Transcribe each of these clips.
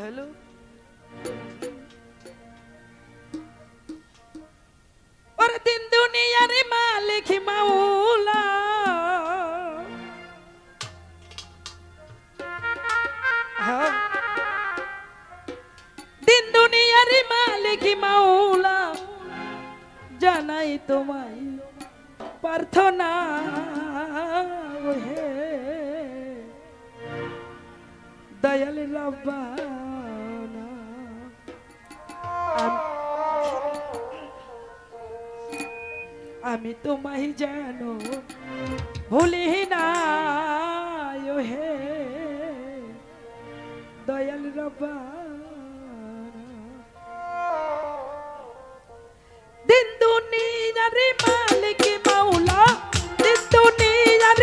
Hello ওরে দিন দুনিয়ার মালিক মাওলা। হ্যাঁ। দিন দুনিয়ার মালিক মাওলা। জানাই তোমায় প্রার্থনা। হে দয়াল রব্বানা আমি তোমায় জানো ভুলি না হে দয়াল রব্বানা। দিন দুনিয়ার মালিক মাওলা দিন দুনিয়ার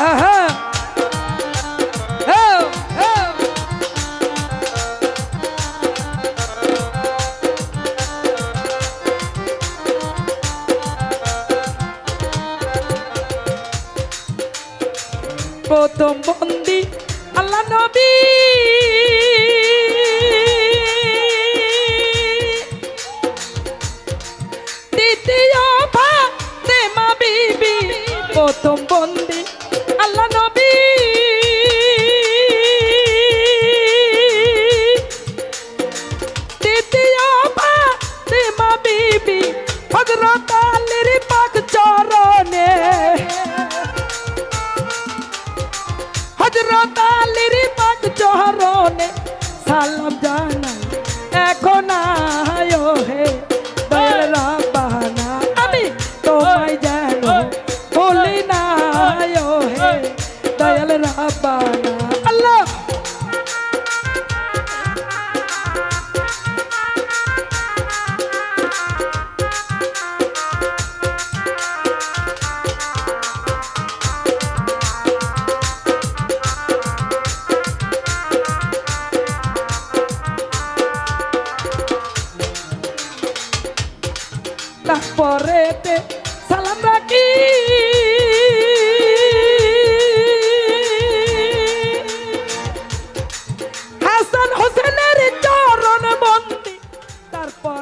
প্রথম বন্দি আল্লাহ নবী। দ্বিতীয় ফাতেমা বিবি। প্রথম বন্দি হযরত আলীর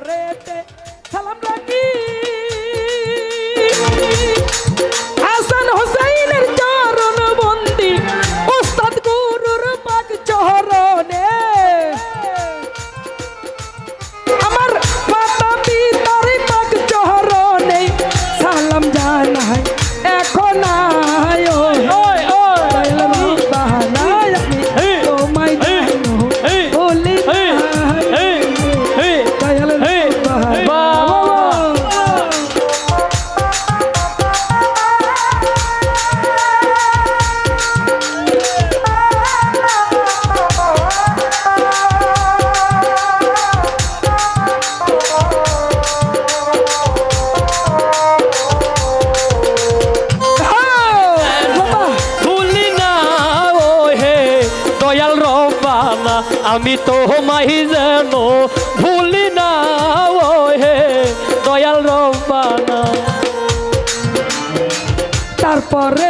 তারপরে সালাম আমি তো মাহি যেন ভুলি না ও হে দয়াল রব্বানা। তারপরে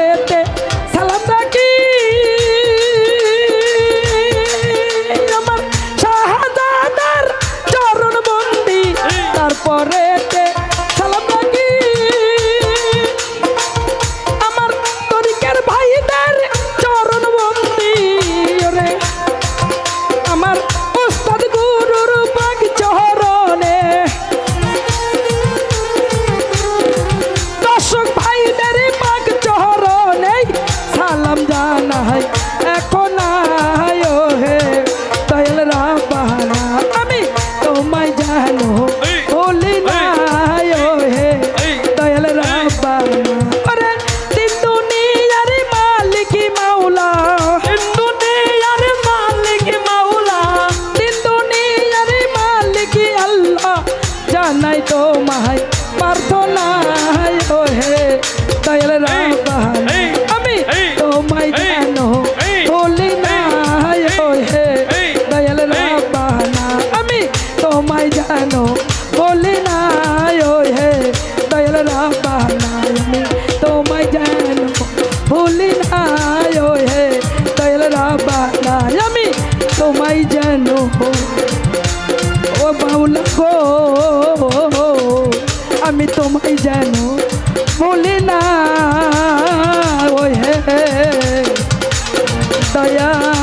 নাই তো মাহায় ভুলি না ওহে দয়া